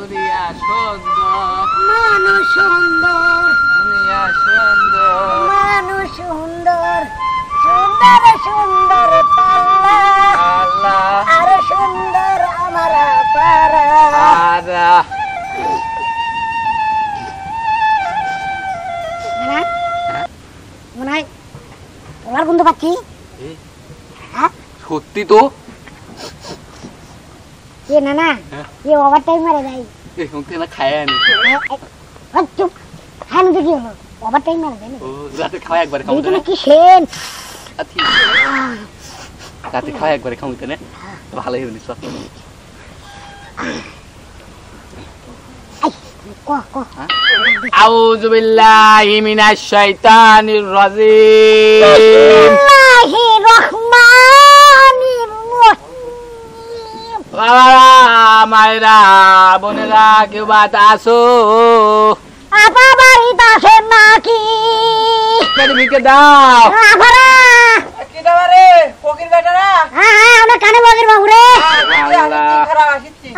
দুনিয়া সুন্দর মানুষ সুন্দর। দুনিয়া সুন্দর মানুষ সুন্দর। সুন্দর সুন্দর পাল্লা। আল্লাহ আর সুন্দর আমার পারা আর মনে হয় তোমার বন্ধু পাচ্ছি হ্যাঁ? সত্যি তো? মুখে না খায় আনি হ্যাঁ, চুপ হ্যাঁ না কি হলো ওভার টাইম মারে দেয় না ও রাতে খাওয়া একবার খাও তুমি কি সেন আচ্ছা রাতে খাওয়া একবার খাও সব বাবারা মায়েরা বোনেরা কেউ বাত আসো আপা বাড়িতে আসেন নাকি ভিকে দাও? ফকির বেটারা। হ্যাঁ হ্যাঁ আমরা কানে বগের বাবু রে?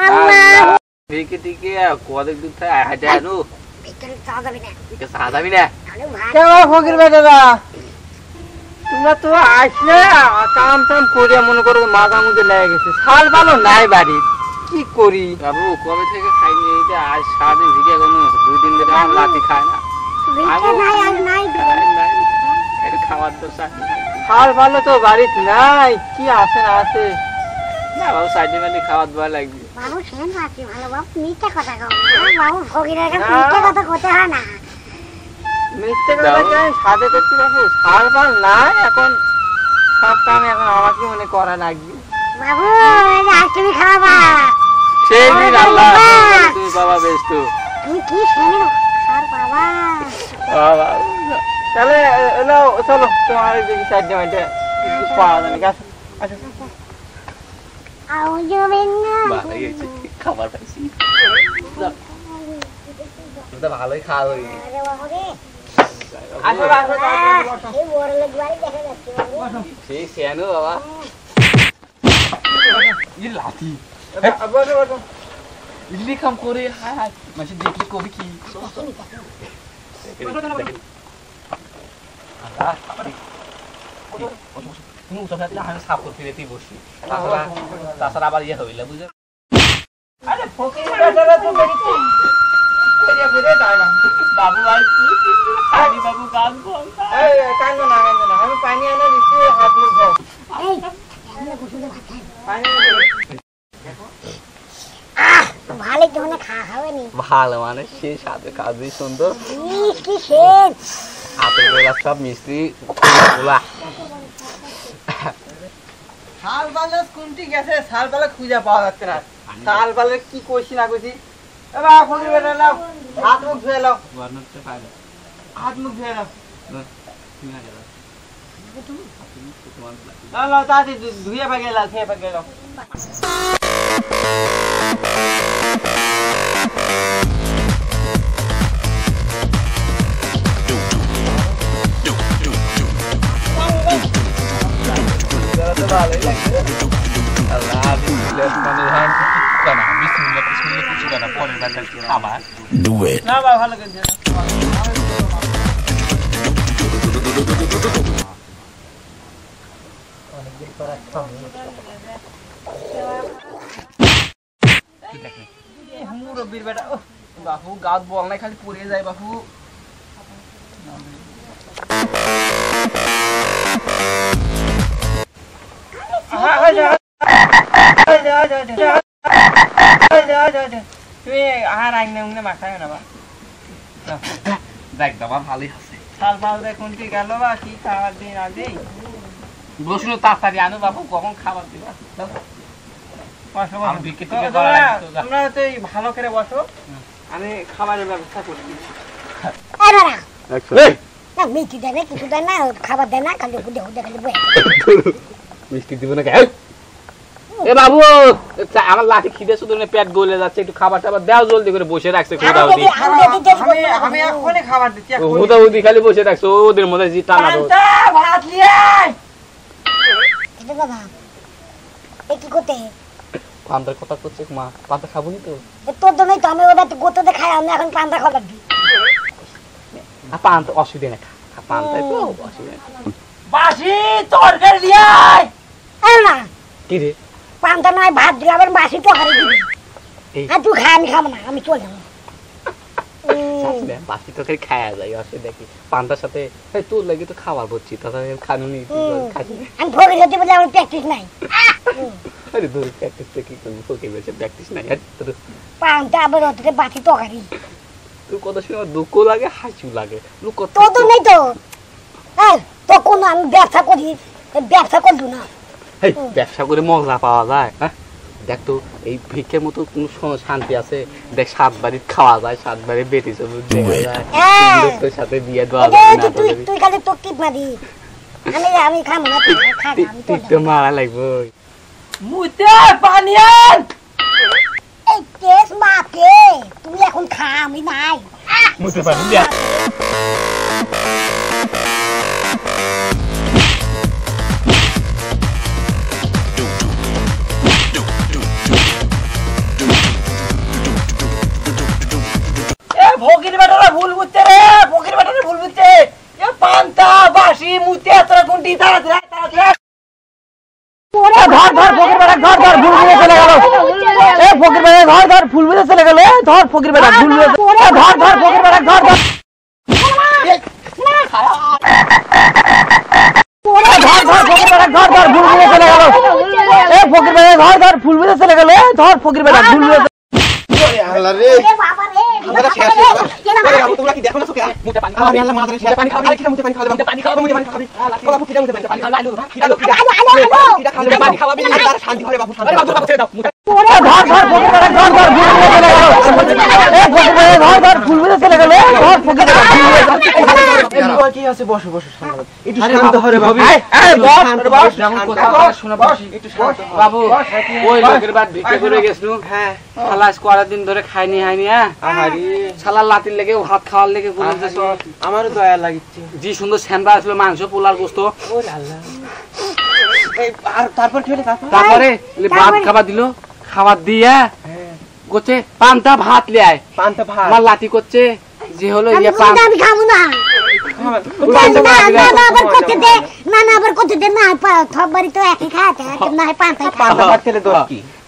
আল্লাহ। ভিকে টিকে কদেক দূর থেকে হাঁটে আনু? ভিতরে চা যাবে না। একে সাদাবি না? তাহলে ভাই কেমন ফকির বেটারা? তোমরা তো আসলে কাম টাম করে মনে করো মাথা মধ্যে লেগে গেছে। শাল ভালো নাই বাড়ি। কি করি? বাবু কবে থেকে খাইনি এই যে আজ সারাদিন ভিকে কোনো দুই দিন ধরে আমার লাঠি খায় না। খাওয়ার দোষা শাল ভালো তো বাড়িতে নাই। কি আছে না আছে? না বাবু সাইডে মানে খাওয়ার দেওয়া লাগবে। বাবু সেন আছি ভালো বাবু মিথ্যা কথা কও বাবু ফকিরের কাছে মিথ্যা কথা হয় না। মিথ্যে কথা চাই সাথে করছি বাবু শাল ভালো নাই এখন সব কাম এখন আমাকে মনে করা লাগবে। বাবু এই যে আজ তুমি খাওয়াবা সেই দিন আল্লাহ তুই বাবা বেশ তো। তুমি কি সেন আর বাবা। বাবা। তাহলে এলো চলো তোমার দিকে সাইডে পাওয়া যাবে। আচ্ছা হয়েছে খাবার পাইছি। ভালোই খাওয়া হয়ে গেছে। বাবু। লাঠি। কাম করে হায় হায়। মাসে দেখলে কবি কি? তুমি উঠে থাকলে আমি সাপ করতে রেতেই বসি। তাছাড়া তাছাড়া আবার ইয়ে হইলে বুঝে আরে ফকির বেচারা তো বেরিয়েছে বেরিয়ে বেরিয়ে যায় না। বাবু ভাই আরে বাবু না না। আমি পানি দিচ্ছি হাত মুখ দিচ্ছি। ভালো মানে খাওয়া খাবে নি। ভালো মানে সে সাথে কাজই সুন্দর। ইস কি সেন সব মিস্ত্রি খোলা শাল কোনটি গেছে খুঁজে পাওয়া যাচ্ছে না। শাল বালের কি কইছি না এবার ফকির হাত মুখ ধুয়ে নাও গভর্নমেন্টে পাইলে হাত মুখ ধুয়ে নাও তুমি আগে যাও। তোমার নাও নাও তাড়াতাড়ি ধু- ধুয়ে পাকে নাও ধুয়ে পাকে নাও আল্লাহ বিসমিল্লাহ মানে ধান কানা বিসমিল্লাহ বিসমিল্লাহ কিছু কানা পরের বার থাকছে আবার Do it. না বা ভালো করে ধুয়ে নাও। এই মুরব্বির বেটা ওহ, বাপু গাত বল নাই খালি পড়ে যায় বাপু হ্যাঁ, হয়ে যাও। হয়ে যাও, হয়ে যাও, হয়ে যাও। হয়ে যাও, হয়ে যাও, হয়ে যাও। তুমি আহার আইনে উংনে মাখায় না বা দেখ বাবা ভালোই আছে শাল ফাল দেখুন কি গেল বা কি খাবার দিন আগে বসল তাড়াতাড়ি আনো বাপু কখন খাবার দিবা আমি তোমরা তো, ভালো করে বসো খাবারের ব্যবস্থা মিষ্টি দেয় না কিছু দেয় না খাবার দেয় না খালি হুদে হুদে খালি মিষ্টি দিব না কেন এ বাবু আমার লাঠি খিদে শুধু পেট গলে যাচ্ছে একটু খাবার টাবার দাও জলদি করে বসে রাখছে খুদা হুদি আমি আমি খাবার দিচ্ছি এখনই। খালি বসে রাখছে ওদের মধ্যে জি টানা ভাত নিয়ে বাবা এ কি করতে? পান্তার কথা করছে মা পান্তা খাব নি তো তোর জন্যই তো আমি ওদের গোততে খাই আমি এখন পান্তা খাবার দিই আর পান্তা অসুবিধা খা, তো অসুবিধা বাসি তরকারি দিয়ে আয়! না কি রে? পান্তা নয় ভাত দিলে আবার বাসি তরকারি দিবি আর তুই খা আমি খাব না আমি চলে যাব। বাসি তরকারি খাওয়া যায় অসুবিধা কি পান্তার সাথে তোর লাগে তো খাবার বলছি তাছাড়া খানু নি হুম। খাচ্ছি আমি ফকির হতে বলে আমার প্র্যাকটিস নাই। আরে দূর প্র্যাকটিস তো কি করবি তোকে বেশি প্র্যাকটিস নাই আর তোর পান্তা আবার ওতে বাসি তরকারি তোর কথা শুনে আমার দুঃখ লাগে হাসিও লাগে। লোক তো তো নেই তো। তো কোন আমি ব্যবসা করি ব্যবসা করব না। এই, ব্যবসা করে মজা পাওয়া যায় হ্যাঁ? দেখ তো এই ভিক্ষের মতো কোনো শান্তি আছে? দেখ সাত বাড়ি খাওয়া যায় সাত বাড়ি বেটি সব দেখা যায়। তোর সাথে বিয়ে দেওয়া এই যে যাবে না তুই- তুই খালি তো টিপ মারি আমি আমি খাব না তুই তুই তো মারা লাগবো। মুতে পানি আন! এই কেস মাকে তুই এখন খা আমি নাই। তোরা কোনটি তাড়াতাড়ি আয়, তাড়াতাড়ি আয়। এ ধর ধর ফকির বেটা ধর ধর ভুল বুঝে চলে গেল এ ফকির বেটা ধর ধর ভুল বুঝে চলে গেল এ ধর ফকির বেটা ভুল বুঝে এ ধর ধর ফকির বেটা ধর ধর এ ধর ধর ফকির বেটা ধর ধর ভুল বুঝে চলে গেল এ ফকির বেটা ধর ধর ভুল বুঝে চলে গেল এ ধর ফকির বেটা ভুল বুঝে আল্লাহ রে আমরা শেষ আরে বাবু তোমরা কি দেখো না চোখে মুতে পানি খাওয়াবি আল্লাহ মাদারে শেষ পানি খাওয়াবি খিদা মুতে পানি খাওয়াবি মুতে পানি খাওয়াবি মুতে পানি খাওয়াবি ও বাবু খিদা মুতে পানি আল্লাহ আল্লাহ খিদা আলো, আলো, আলো। খিদা খাওয়াবি পানি খাওয়াবি তার শান্তি হবে বাবু শান্তি বাবু বাবু ছেড়ে দাও মুখে এ ধর ধর ফকির বেটা ধর ধর কি আছে? বসো বসো একটু শান্ত হরে বাবু। এই, এই, বস, শান্ত বস, বস, যেমন শান্ত কথা বস, শোনা বসি একটু শান্ত বাবু ওই লোকের বাদ ভিক্ষে করে গেছিল হ্যাঁ। খালাস করার দিন ধরে খাইনি খাইনি হ্যাঁ? আহারে। লাতির লেগে ভাত খাওয়ার লেগে যে আমারও দয়া লাগিচ্ছে। জি সুন্দর স্যান্ডা আসলো মাংস পোলার গোস্ত আর তারপর কি হলো? তারপরে? ভাত খাবার দিল খাবার দিয়া করছে পান্তা ভাত লে আয়। পান্তা ভাত। আমার লাতি করছে যে হলো ইয়ে পান আমি খাব না। হয়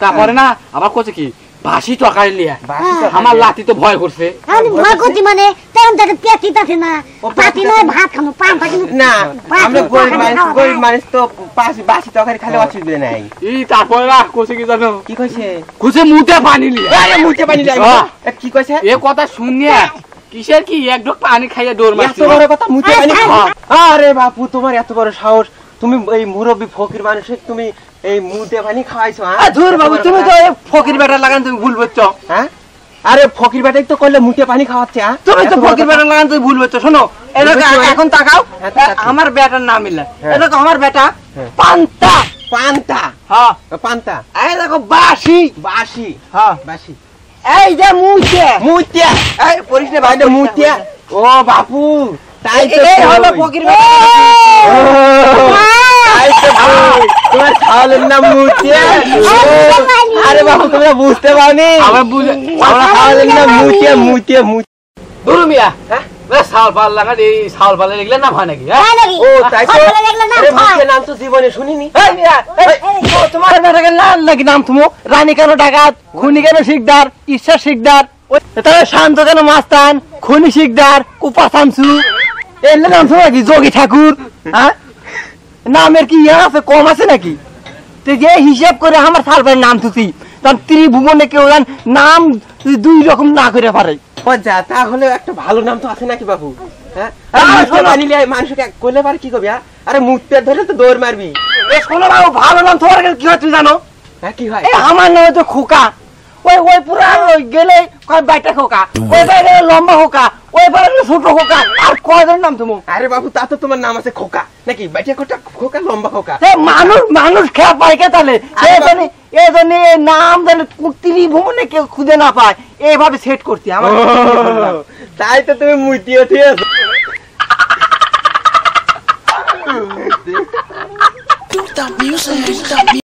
তারপরে না আবার করছে কি ভাসি লিয়া। বাসি তো আমার লাতি তো ভয় করছে। আমি ভয় করছি মানে তেমন তাদের পেটিত আছে না পাতি নয় ভাত খাব পান্তা কিন্তু না আমরা গরিব মানুষ গরিব মানুষ তো বাসি বাসি তরকারি খেলে অসুবিধা নাই। এই তারপরে কি জানো? কি কইছে? খুঁজে মুতে পানি লিয়া। আরে মুখে পানি লাগে কি কইছে? এ কথা শুনিয়া কিসের কি? এক ঢোক পানি খাইয়া দৌড় এত বড় কথা মুখে পানি আরে, খাও? আরে বাপু তোমার এত বড় সাহস। তুমি এই মুরব্বী ফকির মানুষের তুমি এই মুদে পানি খাওয়াইছো হ্যাঁ? ধুর বাবু তুমি তো এই ফকির বেটা লাগান তুমি ভুল বুঝছ। হ্যাঁ? আরে ফকির বেটাই তো করলে মুখে পানি খাওয়াচ্ছে হ্যাঁ? তুমি তো ফকির বেটা লাগান তুমি ভুল বুঝছ। শোনো? এখন তাকাও হ্যাঁ, আমার বেটার নাম মিলে হ্যাঁ। এরকম আমার বেটা হ্যাঁ। পান্তা। পান্তা। হ্যাঁ। পান্তা। এই দেখো বাসি বাসি হ্যাঁ। বাসি এই যে মুতিয়া মুতিয়া এই পরিস না ভাই মুতিয়া ও বাপু তাই তো এই হলো ফকির। তোমার খাওয়ালেন না মুতিয়া আরে বাপু তোমরা বুঝতে পারনি? আমার ছাগলের নাম মুতিয়া মুতিয়া মুতিয়া দূর মিয়া হ্যাঁ? এ সাল এই সাল এগুলো নাম হয় নাকি তাই নাকি? ও তাই তো। সকালে দেখলে না আরে খাও। মুতিয়া নাম তো জীবনে শুনিনি। এই মিয়া, এই, ও, তোমার নাম নাকি নাম তুমি রানী কেন ডাকাত? খুনি কেন শিকদার? ঈশ্বর শিকদার? ওই- শান্ত কেন মাস্তান? খুনি শিকদার? কুপা শামসু? এলে নাম তো নাকি? যোগী ঠাকুর? হ্যাঁ? নামের কি ইয়ে আছে কম আছে নাকি? যে হিসাব করে আমার সালফের নাম তুতি তখন ত্রিভুবনে কেউ জান নাম দুই রকম না করে পারে। যা তাহলে একটা ভালো নাম তো আছে নাকি বাবু? হ্যাঁ? মানুষকে কইলে পারে কি করবি হ্যাঁ? আরে ধরে তো দৌড় মারবি। শোনো বাবু ভালো নাম তোমার কি হয় তুই জানো? হ্যাঁ কি হয়? আমার নামে তো খোকা। ওই ওই পুরা গেলে কয় বাইটা খোকা? ওই বাইরে লম্বা খোকা। ওই বাইরে ছোট খোকা। আর নাম তুমি? আরে বাবু তা তো তোমার নাম আছে খোকা। নাকি বাইটিয়া খোকা খোকা লম্বা খোকা? মানুষ মানুষ খেয়া পায় কে তাহলে। এই এই জন্য এই নাম যেন তিনি ভ্রমণে কেউ খুঁজে না পায়। এইভাবে সেট করছি আমার তাই তো তুমি মুটিয়ে ঠিক আছে.